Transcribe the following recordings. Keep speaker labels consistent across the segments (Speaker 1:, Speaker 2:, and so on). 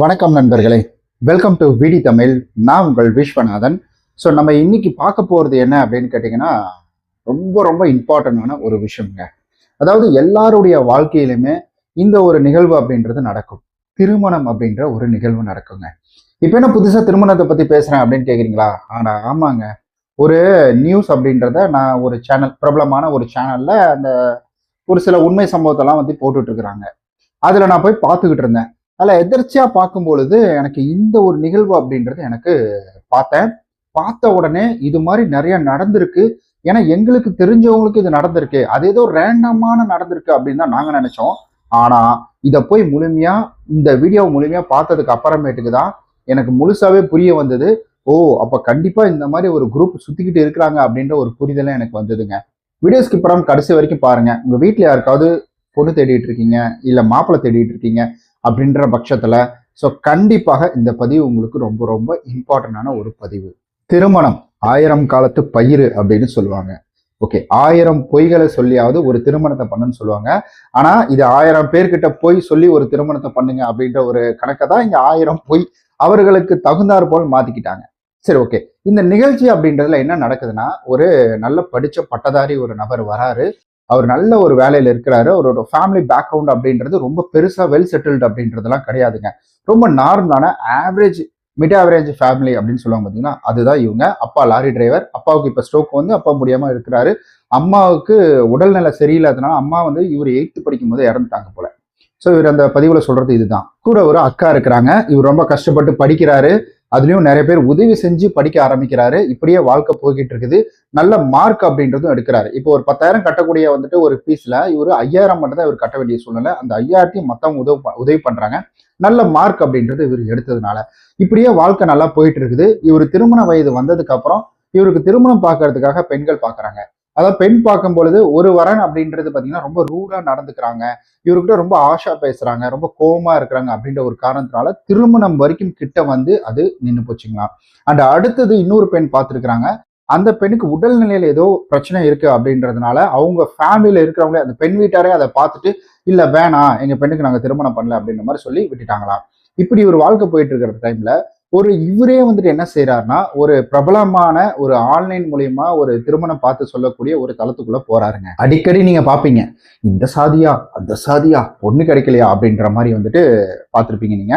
Speaker 1: வணக்கம் நண்பர்களே. Welcome to விடி தமிழ். நான் உங்கள் விஸ்வநாதன். ஸோ நம்ம இன்னைக்கு பார்க்க போகிறது என்ன அப்படின்னு கேட்டிங்கன்னா ரொம்ப ரொம்ப இம்பார்ட்டண்டான ஒரு விஷயங்க அதாவது எல்லாருடைய வாழ்க்கையிலுமே இந்த ஒரு நிகழ்வு அப்படின்றது நடக்கும். திருமணம் அப்படின்ற ஒரு நிகழ்வு நடக்குங்க. இப்போ என்ன புதுசாக திருமணத்தை பற்றி பேசுகிறேன் அப்படின்னு கேட்குறீங்களா ஆனால் ஆமாங்க. ஒரு நியூஸ் அப்படின்றத நான் ஒரு சேனல் பிரபலமான ஒரு சேனலில் அந்த ஒரு சில உண்மை சம்பவத்தெல்லாம் வந்து போட்டுட்டு இருக்கிறாங்க. அதில் நான் போய் பார்த்துக்கிட்டு இருந்தேன். அதில் எதிர்ச்சியாக பார்க்கும் பொழுது எனக்கு இந்த ஒரு நிகழ்வு அப்படின்றது எனக்கு பார்த்தேன். பார்த்த உடனே இது மாதிரி நிறைய நடந்திருக்கு. ஏன்னா எங்களுக்கு தெரிஞ்சவங்களுக்கு இது நடந்திருக்கு. அது ஏதோ ரேண்டமான நடந்திருக்கு அப்படின்னு தான் நாங்கள் நினைச்சோம். ஆனால் இதை போய் முழுமையாக இந்த வீடியோ முழுமையாக பார்த்ததுக்கு அப்புறமேட்டுக்கு தான் எனக்கு முழுசாவே புரிய வந்தது. ஓ அப்போ கண்டிப்பாக இந்த மாதிரி ஒரு குரூப் சுற்றிக்கிட்டு இருக்கிறாங்க அப்படின்ற ஒரு புரிதலே எனக்கு வந்ததுங்க. வீடியோ ஸ்கிப் கடைசி வரைக்கும் பாருங்கள் உங்கள் வீட்டில் யாருக்காவது பொண்ணு தேடிட்டு இருக்கீங்க இல்லை மாப்பிள்ளை தேடிட்டு இருக்கீங்க அப்படின்ற பட்சத்துல ஸோ கண்டிப்பாக இந்த பதிவு உங்களுக்கு ரொம்ப ரொம்ப இம்பார்ட்டண்டான ஒரு பதிவு. திருமணம் ஆயிரம் காலத்து பயிர் அப்படின்னு சொல்லுவாங்க. ஓகே ஆயிரம் பொய்களை சொல்லியாவது ஒரு திருமணத்தை பண்ணுன்னு சொல்லுவாங்க. ஆனா இது ஆயிரம் பேர்கிட்ட போய் சொல்லி ஒரு திருமணத்தை பண்ணுங்க அப்படின்ற ஒரு கணக்கை தான் இங்க ஆயிரம் பொய் அவர்களுக்கு தகுந்தாற் போல் மாத்திக்கிட்டாங்க. சரி ஓகே இந்த நிகழ்ச்சி அப்படின்றதுல என்ன நடக்குதுன்னா ஒரு நல்ல படிச்ச பட்டதாரி ஒரு நபர் வராரு. அவர் நல்ல ஒரு வேலையில் இருக்கிறாரு. அவரோட ஃபேமிலி பேக்ரவுண்ட் அப்படின்றது ரொம்ப பெருசாக வெல் செட்டில்டு அப்படின்றதெல்லாம் கிடையாதுங்க. ரொம்ப நார்மலான ஆவரேஜ் மிட் ஆவரேஜ் ஃபேமிலி அப்படின்னு சொல்லுவாங்க பார்த்தீங்கன்னா அதுதான் இவங்க. அப்பா லாரி டிரைவர் அப்பாவுக்கு இப்போ ஸ்ட்ரோக் வந்து அப்பா முடியாமல் இருக்கிறாரு. அம்மாவுக்கு உடல்நிலை சரியில்லாதனால அம்மா வந்து இவர் எயித்து படிக்கும் போது இறந்துட்டாங்க போல. ஸோ இவர் அந்த பதிவில் சொல்கிறது இதுதான். கூட ஒரு அக்கா இருக்கிறாங்க. இவர் ரொம்ப கஷ்டப்பட்டு படிக்கிறாரு. அதுலேயும் நிறைய பேர் உதவி செஞ்சு படிக்க ஆரம்பிக்கிறாரு. இப்படியே வாழ்க்கை போய்கிட்டு இருக்குது. நல்ல மார்க் அப்படின்றதும் எடுக்கிறாரு. இப்போ ஒரு பத்தாயிரம் கட்டக்கூடிய வந்துட்டு ஒரு ஃபீஸ்ல இவர் ஐயாயிரம் மட்டும் தான் இவர் கட்ட வேண்டிய சூழ்நிலை. அந்த ஐயாயிரத்தையும் மத்தவங்க உதவி உதவி பண்றாங்க. நல்ல மார்க் அப்படின்றது இவர் எடுத்ததுனால. இப்படியே வாழ்க்கை நல்லா போயிட்டு இருக்குது. இவர் திருமண வயது வந்ததுக்கு அப்புறம் இவருக்கு திருமணம் பார்க்கறதுக்காக பெண்கள் பார்க்குறாங்க. அதாவது பெண் பார்க்கும் பொழுது ஒரு வரன் அப்படின்றது பார்த்தீங்கன்னா ரொம்ப ரூடாக நடந்துக்கிறாங்க. இவர்கிட்ட ரொம்ப ஆஷா பேசுறாங்க ரொம்ப கோமா இருக்கிறாங்க அப்படின்ற ஒரு காரணத்தினால திருமணம் வரைக்கும் கிட்ட வந்து அது நின்று போச்சுங்களாம் அண்ட் அடுத்தது இன்னொரு பெண் பார்த்துருக்குறாங்க. அந்த பெண்ணுக்கு உடல்நிலையில் ஏதோ பிரச்சனை இருக்கு அப்படின்றதுனால அவங்க ஃபேமிலியில் இருக்கிறவங்களே அந்த பெண் வீட்டாரே அதை பார்த்துட்டு இல்லை வேணாம் எங்கள் பெண்ணுக்கு நாங்கள் திருமணம் பண்ணல அப்படின்ற மாதிரி சொல்லி விட்டுட்டாங்களாம். இப்படி ஒரு வாழ்க்கை போயிட்டு இருக்கிற டைம்ல ஒரு இவரே வந்துட்டு என்ன செய்யறாருன்னா ஒரு பிரபலமான ஒரு ஆன்லைன் மூலியமா ஒரு திருமணம் பார்த்து சொல்லக்கூடிய ஒரு தளத்துக்குள்ள போறாருங்க. அடிக்கடி நீங்க பாப்பீங்க இந்த சாதியா அந்த சாதியா பொண்ணு கிடைக்கலையா அப்படின்ற மாதிரி வந்துட்டு பார்த்துருப்பீங்க நீங்க.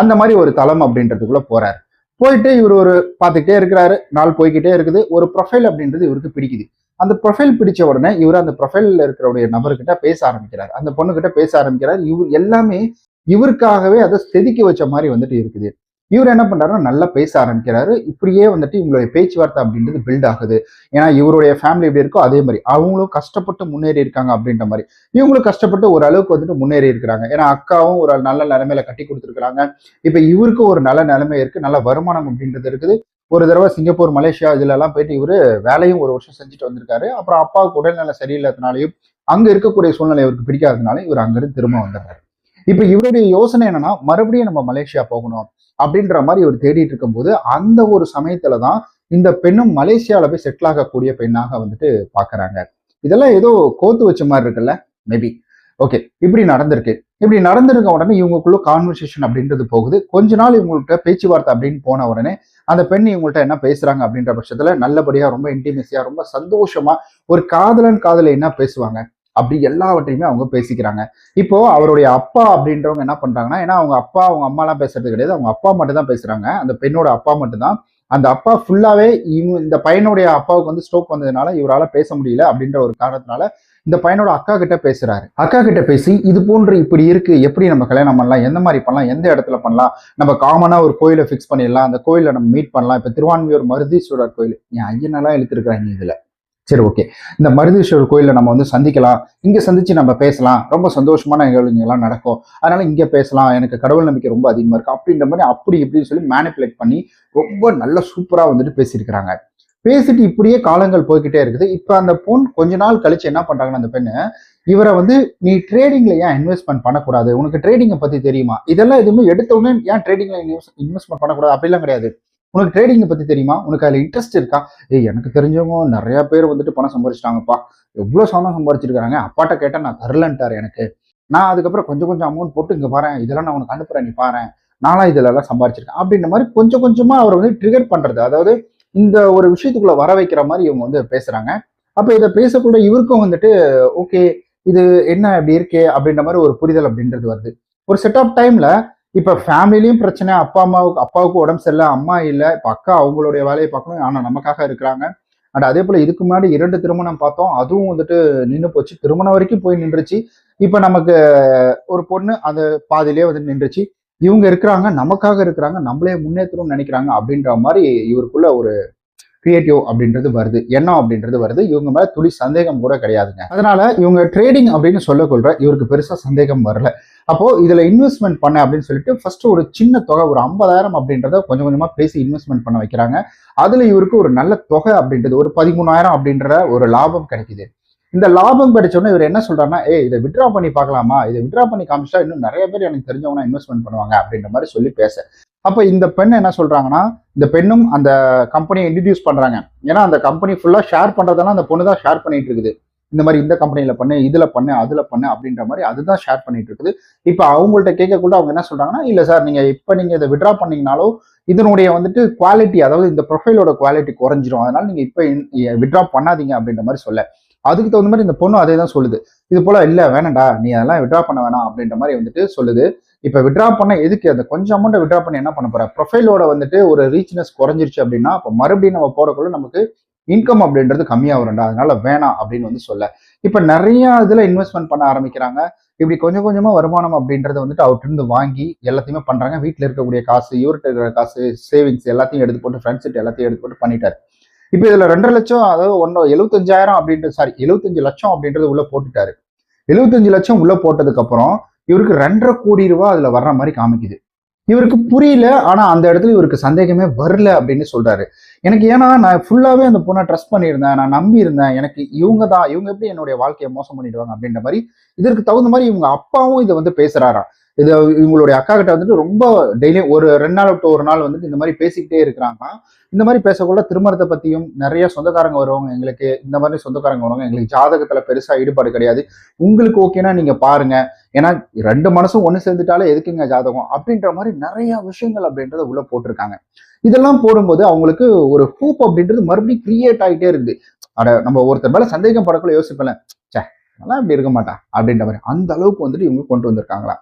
Speaker 1: அந்த மாதிரி ஒரு தளம் அப்படின்றதுக்குள்ள போறாரு. போயிட்டு இவர் ஒரு பார்த்துக்கிட்டே இருக்கிறாரு நாள் போய்கிட்டே இருக்குது. ஒரு ப்ரொஃபைல் அப்படின்றது இவருக்கு பிடிக்குது. அந்த ப்ரொஃபைல் பிடிச்ச உடனே இவர் அந்த ப்ரொஃபைல்ல இருக்கிறவுடைய நபர்கிட்ட பேச ஆரம்பிக்கிறார். அந்த பொண்ணுகிட்ட பேச ஆரம்பிக்கிறார். இவர் எல்லாமே இவருக்காகவே அதை செதுக்கி வச்ச மாதிரி வந்துட்டு இருக்குது. இவர் என்ன பண்றாருன்னா நல்லா பேச ஆரம்பிக்கிறாரு. இப்படியே வந்துட்டு இவங்களுடைய பேச்சுவார்த்தை அப்படின்றது பில்ட் ஆகுது. ஏன்னா இவருடைய ஃபேமிலி எப்படி இருக்கோ அதே மாதிரி. அவங்களும் கஷ்டப்பட்டு முன்னேறி இருக்காங்க அப்படின்ற மாதிரி. இவங்களும் கஷ்டப்பட்டு ஒரு அளவுக்கு வந்துட்டு முன்னேறி இருக்கிறாங்க. ஏன்னா அக்காவும் ஒரு நல்ல நிலைமையில கட்டி கொடுத்துருக்காங்க இப்ப இவருக்கு ஒரு நல்ல நிலைமை இருக்கு. நல்ல வருமானம் அப்படின்றது இருக்குது. ஒரு தடவை சிங்கப்பூர் மலேசியா இதுல எல்லாம் போயிட்டு இவரு வேலையும் ஒரு வருஷம் செஞ்சுட்டு வந்திருக்காரு. அப்புறம் அப்பாவுக்கு உடல்நிலை சரியில்லாதனாலையும் அங்க இருக்கக்கூடிய சூழ்நிலை இவருக்கு பிடிக்காததுனால இவர் அங்கிருந்து திரும்ப வந்துடுறாரு இப்ப இவருடைய யோசனை என்னன்னா மறுபடியும் நம்ம மலேசியா போகணும். அப்படின்ற மாதிரி இவர் தேடிட்டு இருக்கும்போது அந்த ஒரு சமயத்துல தான் இந்த பெண்ணும் மலேசியாவில் போய் செட்டில் ஆகக்கூடிய பெண்ணாக வந்துட்டு பாக்குறாங்க. இதெல்லாம் ஏதோ கோத்து வச்ச மாதிரி இருக்குல்ல? மேபி ஓகே இப்படி நடந்திருக்கு. இப்படி நடந்திருக்க உடனே இவங்களுக்குள்ள கான்வர்சேஷன் அப்படின்றது போகுது. கொஞ்ச நாள் இவங்கள்ட்ட பேச்சுவார்த்தை அப்படின்னு போன உடனே அந்த பெண் இவங்கள்ட்ட என்ன பேசுறாங்க அப்படின்ற பட்சத்துல நல்லபடியா ரொம்ப இன்டிமேசியா ரொம்ப சந்தோஷமா ஒரு காதலன் காதலை என்ன பேசுவாங்க? அப்படி எல்லாவற்றையுமே அவங்க பேசிக்கிறாங்க. இப்போ அவருடைய அப்பா அப்படின்றவங்க என்ன பண்றாங்கன்னா ஏன்னா அவங்க அப்பா அவங்க அம்மாலாம் பேசுறது கிடையாது. அவங்க அப்பா மட்டும் தான் பேசுறாங்க. அந்த பெண்ணோட அப்பா மட்டும்தான். அந்த அப்பா ஃபுல்லாவே இவங்க இந்த பையனுடைய அப்பாவுக்கு வந்து ஸ்ட்ரோக் வந்ததுனால இவரால பேச முடியல அப்படின்ற ஒரு காரணத்தினால இந்த பையனோட அக்கா கிட்ட பேசுறாரு. அக்கா கிட்ட பேசி இது போன்று இப்படி இருக்கு. எப்படி நம்ம கல்யாணம் பண்ணலாம்? எந்த மாதிரி பண்ணலாம்? எந்த இடத்துல பண்ணலாம்? நம்ம காமனா ஒரு கோயிலை ஃபிக்ஸ் பண்ணிடலாம். அந்த கோயில நம்ம மீட் பண்ணலாம். இப்ப திருவான்மியூர் மருதீஸ்வரர் கோயில். என் ஐயனெல்லாம் இழுத்துருக்காங்க இதுல. சரி ஓகே இந்த மருதீஸ்வரர் கோயில்ல நம்ம வந்து சந்திக்கலாம். இங்க சந்திச்சு நம்ம பேசலாம். ரொம்ப சந்தோஷமான நிகழ்வுங்கெல்லாம் நடக்கும். அதனால இங்கே பேசலாம். எனக்கு கடவுள் நம்பிக்கை ரொம்ப அதிகமா இருக்கு. அப்படின்ற மாதிரி அப்படி இப்படின்னு சொல்லி மேனிப்புலேட் பண்ணி ரொம்ப நல்ல சூப்பரா வந்துட்டு பேசியிருக்கிறாங்க. பேசிட்டு இப்படியே காலங்கள் போய்கிட்டே இருக்குது. இப்போ அந்த பொண் கொஞ்ச நாள் கழிச்சு என்ன பண்றாங்கன்னா அந்த பெண்ணு இவரை வந்து நீ ட்ரேடிங்ல ஏன் இன்வெஸ்ட்மெண்ட் பண்ணக்கூடாது? உனக்கு ட்ரேடிங்கை பற்றி தெரியுமா? இதெல்லாம் எதுவுமே எடுத்த உடனே ஏன் ட்ரேடிங்ல இன்வெஸ்ட்மெண்ட் பண்ணக்கூடாது? அப்படிலாம் கிடையாது. உனக்கு ட்ரேடிங்கை பற்றி தெரியுமா? உனக்கு அதில் இன்ட்ரெஸ்ட் இருக்கா? ஏய் எனக்கு தெரிஞ்சவங்க நிறையா பேர் வந்துட்டு பணம் சம்பாரிச்சிட்டாங்கப்பா. எவ்வளோ சம்பளம் சம்பாரிச்சிருக்காங்க? அப்பாட்ட கேட்டால் நான் தரலன்ட்டார் எனக்கு. நான் அதுக்கப்புறம் கொஞ்சம் கொஞ்சம் அமௌண்ட் போட்டு இங்கே பாறேன். இதெல்லாம் நான் உனக்கு அனுப்புகிறேன் நீ பாரேன் நானும் இதெல்லாம் சம்பாதிச்சிருக்கேன் சம்பாரிச்சிருக்கேன். அப்படின்ற மாதிரி கொஞ்சம் கொஞ்சமாக அவர் வந்து ட்ரிகர் பண்ணுறது அதாவது இந்த ஒரு விஷயத்துக்குள்ள வர வைக்கிற மாதிரி இவங்க வந்து பேசுகிறாங்க அப்போ இதை பேசக்கூட இவருக்கும் வந்துட்டு ஓகே இது என்ன இப்படி இருக்கே? அப்படின்ற மாதிரி ஒரு புரிதல் அப்படின்றது வருது. ஒரு செட் ஆஃப் டைமில் இப்போ ஃபேமிலியும் பிரச்சனை அப்பா அம்மாவுக்கு அப்பாவுக்கு உடம்பு சரியில்லை அம்மா இல்லை இப்போ அக்கா அவங்களுடைய வேலையை பார்க்கணும் ஆனால் நமக்காக இருக்கிறாங்க. அண்ட் அதே போல் இதுக்கு முன்னாடி இரண்டு திருமணம் பார்த்தோம் அதுவும் வந்துட்டு நின்று போச்சு. திருமணம் வரைக்கும் போய் நின்றுச்சு. இப்போ நமக்கு ஒரு பொண்ணு அந்த பாதியிலே வந்து நின்றுச்சு. இவங்க இருக்கிறாங்க நமக்காக இருக்கிறாங்க நம்மளே முன்னேற்றணும்னு நினைக்கிறாங்க அப்படின்ற மாதிரி இவருக்குள்ள ஒரு கிரியேட்டிவ் அப்படின்றது வருது எண்ணம் அப்படின்றது வருது. இவங்க மேல துளி சந்தேகம் கூட கிடையாதுங்க. அதனால இவங்க ட்ரேடிங் அப்படின்னு சொல்லக்கொள்ற இவருக்கு பெருசா சந்தேகம் வரல. அப்போ இதுல இன்வெஸ்ட்மெண்ட் பண்ண அப்படின்னு சொல்லிட்டு ஃபர்ஸ்ட் ஒரு சின்ன தொகை ஒரு ஐம்பதாயிரம் அப்படின்றத கொஞ்சம் கொஞ்சமா பேசி இன்வெஸ்ட்மெண்ட் பண்ண வைக்கிறாங்க. அதுல இவருக்கு ஒரு நல்ல தொகை அப்படின்றது ஒரு பதிமூணாயிரம் அப்படின்ற ஒரு லாபம் கிடைக்குது. இந்த லாபம் கிடைச்சோன்னே இவர் என்ன சொல்றாருன்னா ஏ இதை விட்ரா பண்ணி பார்க்கலாமா? இதை விட்ரா பண்ணி காமிச்சா இன்னும் நிறைய பேர் எனக்கு தெரிஞ்சவங்க இன்வெஸ்ட்மெண்ட் பண்ணுவாங்க அப்படின்ற மாதிரி சொல்லி பேச அப்போ இந்த பெண் என்ன சொல்றாங்கன்னா இந்த பெண்ணும் அந்த கம்பெனியை இன்ட்ரடியூஸ் பண்றாங்க. ஏன்னா அந்த கம்பெனி ஃபுல்லா ஷேர் பண்றதெல்லாம் அந்த பொண்ணு தான் ஷேர் பண்ணிட்டு இருக்குது. இந்த மாதிரி இந்த கம்பெனியில் பண்ணு இதுல பண்ணு அதுல பண்ணு அப்படின்ற மாதிரி அதுதான் ஷேர் பண்ணிட்டு இருக்குது. இப்போ அவங்கள்ட்ட கேட்கக்கூட அவங்க என்ன சொல்றாங்கன்னா இல்ல சார் நீங்க இப்ப நீங்க இதை விட்ரா பண்ணீங்கனாலும் இதனுடைய வந்துட்டு குவாலிட்டி அதாவது இந்த ப்ரொஃபைலோட குவாலிட்டி குறைஞ்சிரும். அதனால நீங்க இப்ப விட்ரா பண்ணாதீங்க அப்படின்ற மாதிரி சொல்ல. அதுக்கு தகுந்த மாதிரி இந்த பொண்ணு அதே தான் சொல்லுது. இது போல இல்ல வேணாண்டா நீ அதெல்லாம் விட்ரா பண்ண வேணாம் அப்படின்ற மாதிரி வந்துட்டு சொல்லுது. இப்போ விட்ரா பண்ண எதுக்கு? அந்த கொஞ்சம் அமௌண்ட்டை விட்ரா பண்ணி என்ன பண்ண போற? ப்ரொஃபைலோட வந்துட்டு ஒரு ரீச்னஸ் குறைஞ்சிருச்சு அப்படின்னா அப்போ மறுபடியும் நம்ம போடக்குள்ள நமக்கு இன்கம் அப்படின்றது கம்மியாக வரும்டா அதனால வேணாம் அப்படின்னு வந்து சொல்ல. இப்போ நிறைய இதில் இன்வெஸ்ட்மெண்ட் பண்ண ஆரம்பிக்கிறாங்க. இப்படி கொஞ்சம் கொஞ்சமாக வருமானம் அப்படின்றத வந்துட்டு அவர்கிட்ட வாங்கி எல்லாத்தையுமே பண்ணுறாங்க வீட்டில் இருக்கக்கூடிய காசு இவர்கிட்ட இருக்கிற காசு சேவிங்ஸ் எல்லாத்தையும் எடுத்து போட்டு ஃப்ரெண்ட்ஸ் எல்லாத்தையும் எடுத்து போட்டு பண்ணிட்டார். இப்போ இதில் ரெண்டரை லட்சம் அதாவது ஒன்றோ எழுபத்தஞ்சாயிரம் அப்படின்றது சாரி எழுபத்தஞ்சு லட்சம் அப்படின்றது உள்ளே போட்டுட்டாரு. எழுபத்தஞ்சு லட்சம் உள்ளே போட்டதுக்கப்புறம் இவருக்கு ரெண்டரை கோடி ரூபா அதுல வர்ற மாதிரி காமிக்குது. இவருக்கு புரியல ஆனா அந்த இடத்துல இவருக்கு சந்தேகமே வரல அப்படின்னு சொல்றாரு. எனக்கு ஏன்னா நான் ஃபுல்லாவே அந்த பொண்ணை ட்ரஸ்ட் பண்ணியிருந்தேன் நான் நம்பி இருந்தேன் எனக்கு இவங்க தான் இவங்க எப்படி என்னுடைய வாழ்க்கையை மோசம் பண்ணிடுவாங்க அப்படின்ற மாதிரி இதற்கு தகுந்த மாதிரி இவங்க அப்பாவும் இதை வந்து பேசுறாராம் இது இவங்களுடைய அக்கா கிட்ட வந்துட்டு ரொம்ப டெய்லியும் ஒரு ரெண்டு நாள் விட்டு ஒரு நாள் வந்துட்டு இந்த மாதிரி பேசிக்கிட்டே இருக்கிறாங்க இந்த மாதிரி பேசக்குள்ள திருமணத்தை பத்தியும் நிறைய சொந்தக்காரங்க வருவாங்க எங்களுக்கு. இந்த மாதிரி சொந்தக்காரங்க வருவாங்க. எங்களுக்கு ஜாதகத்துல பெருசா ஈடுபாடு கிடையாது. உங்களுக்கு ஓகேனா நீங்க பாருங்க. ஏன்னா ரெண்டு மனசும் ஒன்று சேர்ந்துட்டாலே எதுக்குங்க ஜாதகம்? அப்படின்ற மாதிரி நிறைய விஷயங்கள் அப்படின்றத உள்ள போட்டிருக்காங்க. இதெல்லாம் போடும்போது அவங்களுக்கு ஒரு ஹூப் அப்படின்றது மறுபடியும் கிரியேட் ஆகிட்டே இருக்குது அட நம்ம ஒருத்தர் மேல சந்தேகம் படக்குள்ள யோசிப்பல சே நல்லா இப்படி இருக்க மாட்டா அப்படின்ற மாதிரி. அந்த அளவுக்கு வந்துட்டு இவங்க கொண்டு வந்திருக்காங்களா?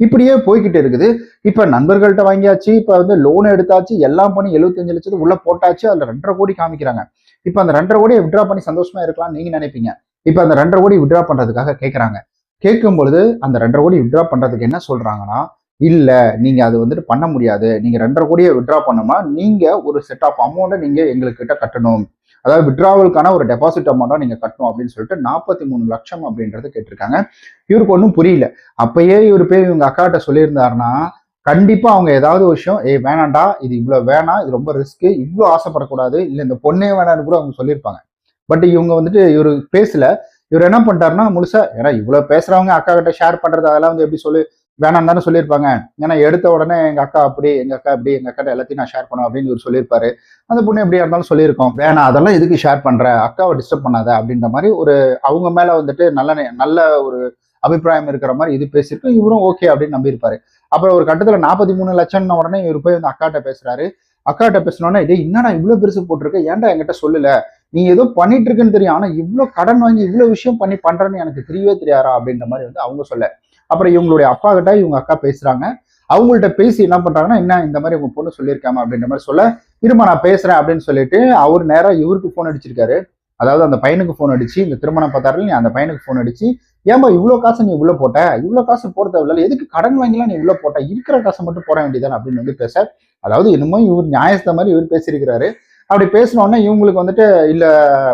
Speaker 1: இப்படியே போய்கிட்டு இருக்குது. இப்ப நண்பர்கள்ட்ட வாங்கியாச்சு இப்ப வந்து லோன் எடுத்தாச்சு எல்லாம் பண்ணி எழுபத்தஞ்சு லட்சத்துக்கு உள்ள போட்டாச்சு அதுல ரெண்டரை கோடி காமிக்கிறாங்க. இப்ப அந்த ரெண்டரை கோடியை விட்ரா பண்ணி சந்தோஷமா இருக்கலாம் நீங்க நினைப்பீங்க. இப்ப அந்த ரெண்டரை கோடி விட்ரா பண்றதுக்காக கேட்கறாங்க கேட்கும் பொழுது அந்த ரெண்டரை கோடி விட்ரா பண்றதுக்கு என்ன சொல்றாங்கன்னா இல்ல நீங்க அது வந்துட்டு பண்ண முடியாது. நீங்க ரெண்டரை கோடியை விட்ரா பண்ணோம்னா நீங்க ஒரு செட் ஆஃப் அமௌண்ட்டை நீங்க எங்களுக்கு கிட்ட கட்டணும். அதாவது விட்ராவலுக்கான ஒரு டெபாசிட் அமௌண்ட்டாக நீங்க கட்டணும் அப்படின்னு சொல்லிட்டு நாற்பத்தி மூணு லட்சம் அப்படின்றத கேட்டிருக்காங்க. இவருக்கு ஒன்றும் புரியல. அப்பயே இவர் போய் இவங்க அக்காட்ட சொல்லியிருந்தாருன்னா கண்டிப்பா அவங்க ஏதாவது விஷயம் ஏய் வேணாண்டா இது இவ்வளோ வேணாம் இது ரொம்ப ரிஸ்க்கு இவ்வளோ ஆசைப்படக்கூடாது இல்லை இந்த பொண்ணே வேணான்னு கூட அவங்க சொல்லியிருப்பாங்க. பட் இவங்க வந்துட்டு இவர் பேசல. இவர் என்ன பண்ணிட்டாருன்னா முழுசா ஏன்னா இவ்வளவு பேசுறவங்க அக்கா கிட்ட ஷேர் பண்றது அதெல்லாம் வந்து எப்படி சொல்லு வேணாம் தானே சொல்லியிருப்பாங்க. ஏன்னா எடுத்த உடனே எங்க அக்கா அப்படி எங்க அக்கா இப்படி எங்க அக்கா எல்லாத்தையும் நான் ஷேர் பண்ணுவேன் அப்படின்னு இவர் சொல்லியிருப்பாரு. அந்த பொண்ணு எப்படியா இருந்தாலும் சொல்லியிருக்கோம். வேணாம் அதெல்லாம் எதுக்கு ஷேர் பண்ற? அக்காவை டிஸ்டர்ப் பண்ணாத அப்படின்ற மாதிரி ஒரு அவங்க மேல வந்துட்டு நல்ல நல்ல ஒரு அபிப்பிராயம் இருக்கிற மாதிரி இது பேசியிருக்கோம். இவரும் ஓகே அப்படின்னு நம்பியிருப்பாரு. அப்புறம் ஒரு கட்டத்துல நாற்பத்தி மூணு லட்சம்னு உடனே இவர் போய் வந்து அக்காட்ட பேசுறாரு. அக்காட்ட பேசினோடனே இதே என்னடா இவ்வளவு பெருசு போட்டிருக்கு? ஏன்டா என்கிட்ட சொல்லல? நீ ஏதோ பண்ணிட்டு இருக்குன்னு தெரியும். ஆனா இவ்வளவு கடன் வாங்கி இவ்வளவு விஷயம் பண்ணி பண்றேன்னு எனக்கு தெரியவே தெரியாரா அப்படின்ற மாதிரி வந்து அவங்க சொல்ல. அப்புறம் இவங்களுடைய அப்பா கிட்ட இவங்க அக்கா பேசுறாங்க. அவங்கள்ட்ட பேசி என்ன பண்றாங்கன்னா என்ன இந்த மாதிரி உங்க பொண்ணு சொல்லியிருக்காம? அப்படின்ற மாதிரி சொல்ல இருமா நான் பேசுறேன் அப்படின்னு சொல்லிட்டு அவர் நேரம் இவருக்கு ஃபோன் அடிச்சிருக்காரு. அதாவது அந்த பையனுக்கு ஃபோன் அடிச்சு இந்த திருமணம் பார்த்தாரு நீ அந்த பையனுக்கு ஃபோன் அடிச்சு ஏன்பா இவ்வளோ காசு நீ உள்ள போட்ட? இவ்வளோ காசு போட தேவையில்ல எதுக்கு கடன் வாங்கிலாம் நீ உள்ள போட்ட? இருக்கிற காசை மட்டும் போட வேண்டியதானே அப்படின்னு வந்து பேச அதாவது என்னமோ இவர் நியாயத்த மாதிரி இவர் பேசியிருக்கிறாரு. அப்படி பேசினோடனே இவங்களுக்கு வந்துட்டு இல்ல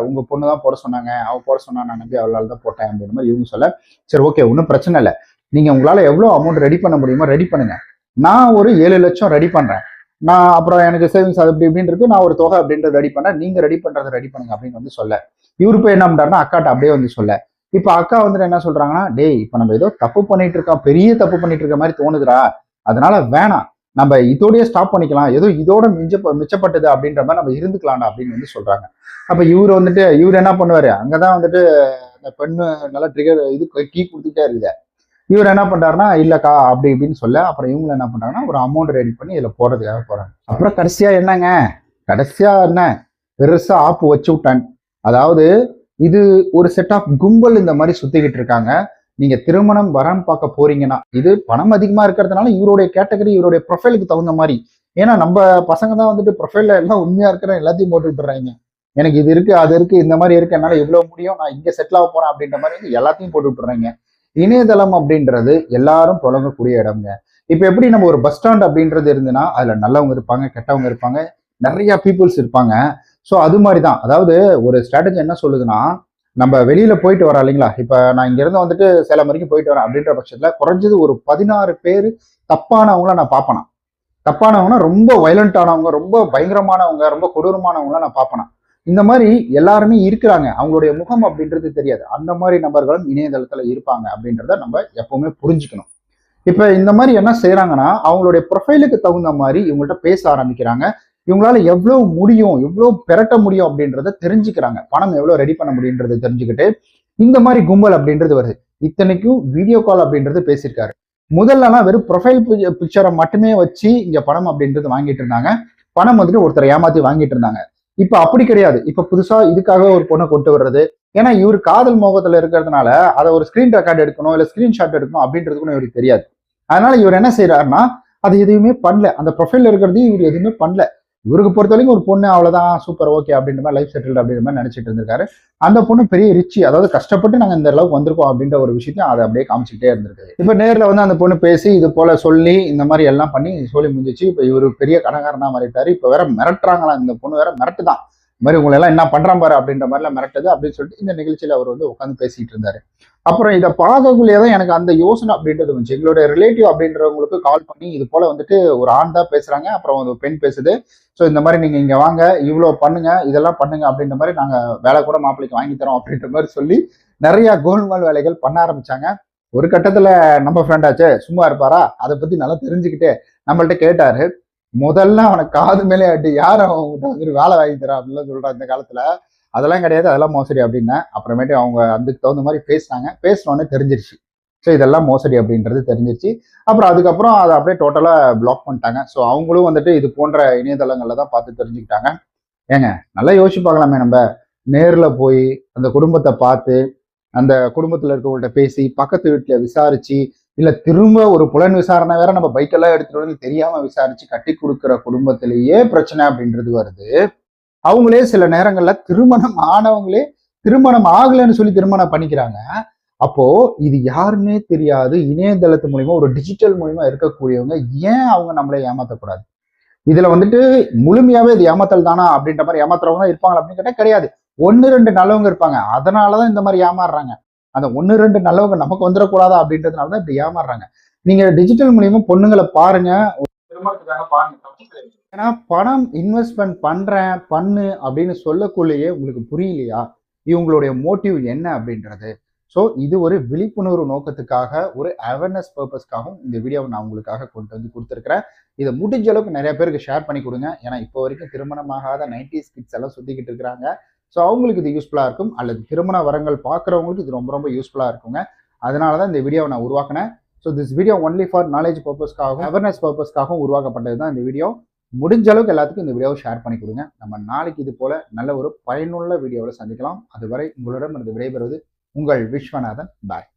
Speaker 1: உங்க பொண்ணு தான் போட சொன்னாங்க. அவள் போட சொன்னா நான் நம்பி அவளால் தான் போட்டேன் அப்படின்ற மாதிரி இவங்க சொல்ல சரி ஓகே ஒன்றும் பிரச்சனை இல்லை. நீங்க உங்களால எவ்வளோ அமௌண்ட் ரெடி பண்ண முடியுமோ ரெடி பண்ணுங்க. நான் ஒரு ஏழு லட்சம் ரெடி பண்றேன். நான் அப்புறம் எனக்கு சேவிங்ஸ் அது இப்படி இப்படின்னு இருக்கு. நான் ஒரு தொகை அப்படின்றது ரெடி பண்ணேன். நீங்க ரெடி பண்றதை ரெடி பண்ணுங்க அப்படின்னு வந்து சொல்ல. இவரு போய் என்ன பண்ணுறாருன்னா அக்காட்ட அப்படியே வந்து சொல்ல. இப்ப அக்கா வந்துட்டு என்ன சொல்றாங்கன்னா டேய் இப்ப நம்ம ஏதோ தப்பு பண்ணிட்டு இருக்கோம். பெரிய தப்பு பண்ணிட்டு இருக்க மாதிரி தோணுதுடா. அதனால வேணாம். நம்ம இதோடய ஸ்டாப் பண்ணிக்கலாம். ஏதோ இதோட மிஞ்ச மிச்சப்பட்டது அப்படின்ற மாதிரி நம்ம இருந்துக்கலாம்டா அப்படின்னு வந்து சொல்றாங்க. அப்ப இவர் வந்துட்டு இவர் என்ன பண்ணுவாரு? அங்கதான் வந்துட்டு அந்த பெண்ணு நல்லா ட்ரிகர் இது கீ கொடுத்துட்டே இருக்குது. இவர் என்ன பண்றாருன்னா இல்லக்கா அப்படி இப்படின்னு சொல்ல அப்புறம் இவங்க என்ன பண்றாங்கன்னா ஒரு அமௌண்ட் ரெடி பண்ணி இதுல போறதுக்காக போறாங்க. அப்புறம் கடைசியா என்னங்க? கடைசியா என்ன? பெருசா ஆப்பு வச்சு விட்டான் அதாவது இது ஒரு செட் ஆஃப் கும்பல் இந்த மாதிரி சுத்திக்கிட்டு இருக்காங்க. நீங்க திருமணம் வரம் பார்க்க போறீங்கன்னா இது பணம் அதிகமா இருக்கிறதுனால இவருடைய கேட்டகரி இவருடைய ப்ரொஃபைலுக்கு தகுந்த மாதிரி. ஏன்னா நம்ம பசங்க தான் வந்துட்டு ப்ரொஃபைல்ல எல்லாம் உண்மையா இருக்கிற எல்லாத்தையும் போட்டு விட்டுறாங்க. எனக்கு இது இருக்கு அது இருக்கு இந்த மாதிரி இருக்கு என்னால இவ்வளவு முடியும் நான் இங்க செட்டில் ஆக போறேன் அப்படின்ற மாதிரி வந்து எல்லாத்தையும் போட்டு விட்டுறாங்க. இணையதளம் அப்படின்றது எல்லாரும் புழங்கக்கூடிய இடம்ங்க. இப்ப எப்படி நம்ம ஒரு பஸ் ஸ்டாண்ட் அப்படின்றது இருந்துன்னா அதுல நல்லவங்க இருப்பாங்க கெட்டவங்க இருப்பாங்க நிறைய பீப்புள்ஸ் இருப்பாங்க. ஸோ அது மாதிரி தான் அதாவது ஒரு ஸ்ட்ராட்டஜி என்ன சொல்லுதுன்னா நம்ம வெளியில போயிட்டு வரோம் இல்லைங்களா? இப்ப நான் இங்க இருந்து வந்துட்டு சேலம் வரைக்கும் போயிட்டு வரேன் அப்படின்ற பட்சத்துல குறைஞ்சது ஒரு பதினாறு பேர் தப்பானவங்கள நான் பார்ப்பேனா? தப்பானவங்கன்னா ரொம்ப வயலண்ட் ஆனவங்க ரொம்ப பயங்கரமானவங்க ரொம்ப கொடூரமானவங்கள நான் பார்ப்பேனா? இந்த மாதிரி எல்லாருமே இருக்கிறாங்க. அவங்களுடைய முகம் அப்படின்றது தெரியாது. அந்த மாதிரி நபர்களும் இணையதளத்துல இருப்பாங்க அப்படின்றத நம்ம எப்பவுமே புரிஞ்சுக்கணும். இப்ப இந்த மாதிரி என்ன செய்யறாங்கன்னா அவங்களுடைய ப்ரொஃபைலுக்கு தகுந்த மாதிரி இவங்கள்ட்ட பேச ஆரம்பிக்கிறாங்க. இவங்களால எவ்வளவு முடியும் எவ்வளவு பெரட்ட முடியும் அப்படின்றத தெரிஞ்சுக்கிறாங்க. பணம் எவ்வளவு ரெடி பண்ண முடியுன்றது தெரிஞ்சுக்கிட்டு இந்த மாதிரி கும்பல் அப்படின்றது வருது. இத்தனைக்கும் வீடியோ கால் அப்படின்றது பேசியிருக்காரு. முதல்லலாம் வெறும் ப்ரொஃபைல் பிக்சரை மட்டுமே வச்சு இங்க பணம் அப்படின்றது வாங்கிட்டு இருந்தாங்க. பணம் வந்துட்டு ஒருத்தரை ஏமாத்தி வாங்கிட்டு இருந்தாங்க. இப்ப அப்படி கிடையாது. இப்ப புதுசா இதுக்காக ஒரு பொண்ணை கொண்டு வர்றது. ஏன்னா இவர் காதல் மோகத்துல இருக்கிறதுனால அதை ஒரு ஸ்கிரீன் ரெக்கார்டு எடுக்கணும் இல்ல ஸ்கிரீன்ஷாட் எடுக்கணும் அப்படின்றது கூட இவருக்கு தெரியாது. அதனால இவர் என்ன செய்யறாருன்னா அது எதுவுமே பண்ணல. அந்த ப்ரொஃபைல் இருக்கிறதையும் இவர் எதுவுமே பண்ணல. இவருக்கு பொறுத்த வரைக்கும் ஒரு பொண்ணு அவ்வளோதான் சூப்பர் ஓகே அப்படின்ற மாதிரி லைஃப் செட்டில் அப்படின்ற மாதிரி நினச்சிட்டு இருந்திருக்காரு. அந்த பொண்ணு பெரிய ரிச்சி அதாவது கஷ்டப்பட்டு நாங்கள் இந்த அளவுக்கு வந்திருக்கோம் அப்படின்ற ஒரு விஷயத்தையும் அதை அப்படியே காமிச்சிக்கிட்டே இருந்திருக்கு இப்போ நேரில் வந்து அந்த பொண்ணு பேசி இது போல சொல்லி இந்த மாதிரி எல்லாம் பண்ணி சொல்லி முடிஞ்சிச்சு. இப்போ இவரு பெரிய கடங்காரனாக மாறிட்டாரு. இப்போ வேற மிரட்டுறாங்களாம் இந்த பொண்ணு வேற மிரட்டு தான் இந்த மாதிரி உங்களை எல்லாம் என்ன பண்ணுறான் பாரு அப்படின்ற மாதிரிலாம் மிரட்டது அப்படின்னு சொல்லிட்டு இந்த நிகழ்ச்சியில் அவர் வந்து உட்காந்து பேசிகிட்டு இருந்தார். அப்புறம் இதை பார்க்கக்குள்ளே தான் எனக்கு அந்த யோசனை அப்படின்றது வந்துச்சு. எங்களுடைய ரிலேட்டிவ் அப்படின்றவங்களுக்கு கால் பண்ணி இது போல் வந்துட்டு ஒரு ஆண் தான் பேசுகிறாங்க அப்புறம் ஒரு பெண் பேசுது. ஸோ இந்த மாதிரி நீங்கள் இங்கே வாங்க இவ்வளோ பண்ணுங்க இதெல்லாம் பண்ணுங்க அப்படின்ற மாதிரி நாங்கள் வேலை கூட மாப்பிள்ளைக்கு வாங்கி தரோம் அப்படின்ற மாதிரி சொல்லி நிறையா கோல்மால் வேலைகள் பண்ண ஆரம்பிச்சாங்க. ஒரு கட்டத்தில் நம்ம ஃப்ரெண்டாச்சே சும்மா இருப்பாரா? அதை பற்றி நல்லா தெரிஞ்சுக்கிட்டு நம்மள்ட்ட கேட்டார். முதல்ல அவனை காது மேலே ஆட்டி யார் அவங்ககிட்ட வந்துட்டு வேலை வாங்கி தரா அப்படின்லாம் சொல்றான் இந்த காலத்துல. அதெல்லாம் கிடையாது அதெல்லாம் மோசடி அப்படின்னா. அப்புறமேட்டு அவங்க அதுக்கு தகுந்த மாதிரி பேசினாங்க. பேசினோடனே தெரிஞ்சிருச்சு. ஸோ இதெல்லாம் மோசடி அப்படின்றது தெரிஞ்சிருச்சு. அப்புறம் அதுக்கப்புறம் அதை அப்படியே டோட்டலாக பிளாக் பண்ணிட்டாங்க. ஸோ அவங்களும் வந்துட்டு இது போன்ற இணையதளங்களில் தான் பார்த்து தெரிஞ்சுக்கிட்டாங்க. ஏங்க நல்லா யோசிச்சு பார்க்கலாமே நம்ம. நேரில் போய் அந்த குடும்பத்தை பார்த்து அந்த குடும்பத்தில் இருக்கவங்கள்ட்ட பேசி பக்கத்து வீட்டில் விசாரித்து இல்லை திரும்ப ஒரு புலன் விசாரணை வேற நம்ம பைக்கெல்லாம் எடுத்துட்டு வந்து தெரியாம விசாரிச்சு கட்டி கொடுக்குற குடும்பத்திலேயே பிரச்சனை அப்படின்றது வருது. அவங்களே சில நேரங்கள்ல திருமணம் ஆனவங்களே திருமணம் ஆகலைன்னு சொல்லி திருமணம் பண்ணிக்கிறாங்க. அப்போ இது யாருன்னே தெரியாது. இணையதளத்து மூலியமா ஒரு டிஜிட்டல் மூலியமா இருக்கக்கூடியவங்க ஏன் அவங்க நம்மளை ஏமாத்தக்கூடாது? இதுல வந்துட்டு முழுமையாவே இது ஏமாத்தல் தானா அப்படின்ற மாதிரி ஏமாத்துறவங்க இருப்பாங்க அப்படின்னு கேட்டா கிடையாது. ஒன்னு ரெண்டு நல்லவங்க இருப்பாங்க. அதனாலதான் இந்த மாதிரி ஏமாறுறாங்க. அந்த ஒன்னு ரெண்டு நல்லவங்க நமக்கு வந்துடக்கூடாதா அப்படின்றதுனால தான் இப்படி ஏமாறுறாங்க. நீங்க டிஜிட்டல் மூலியமா பொண்ணுங்களை பாருங்க. திருமணத்துக்காக பாருங்க. ஏன்னா பணம் இன்வெஸ்ட்மெண்ட் பண்றேன் பண்ணு அப்படின்னு சொல்லக்குள்ளேயே உங்களுக்கு புரியலையா? இவங்களுடைய மோட்டிவ் என்ன அப்படின்றது? ஸோ இது ஒரு விழிப்புணர்வு நோக்கத்துக்காக ஒரு அவேர்னஸ் பர்பஸ்க்காகவும் இந்த வீடியோவை நான் உங்களுக்காக கொண்டு வந்து கொடுத்துருக்கிறேன். இதை முடிஞ்ச அளவுக்கு நிறைய பேருக்கு ஷேர் பண்ணி கொடுங்க. ஏன்னா இப்போ வரைக்கும் திருமணமாகாத நைன்டிஸ் கிட்ஸ் எல்லாம் சுத்திக்கிட்டு இருக்கிறாங்க. ஸோ அவங்களுக்கு இது யூஸ்ஃபுல்லாக இருக்கும். அல்லது திருமண வரங்கள் பார்க்குறவங்களுக்கு இது ரொம்ப ரொம்ப யூஸ்ஃபுல்லாக இருக்குங்க. அதனால தான் இந்த வீடியோவை நான் உருவாக்கினேன். So this video only for knowledge பர்பஸ்க்காகவும் awareness பர்பஸ்க்காகவும் உருவாக்கப்பட்டது தான் இந்த வீடியோ. முடிஞ்ச அளவுக்கு எல்லாத்துக்கும் இந்த வீடியோவை ஷேர் பண்ணி கொடுங்க. நம்ம நாளைக்கு இது போல நல்ல ஒரு பயனுள்ள வீடியோவில் சந்திக்கலாம். அதுவரை உங்களிடம் இருந்து விடைபெறுவது உங்கள் விஸ்வநாதன். பாய்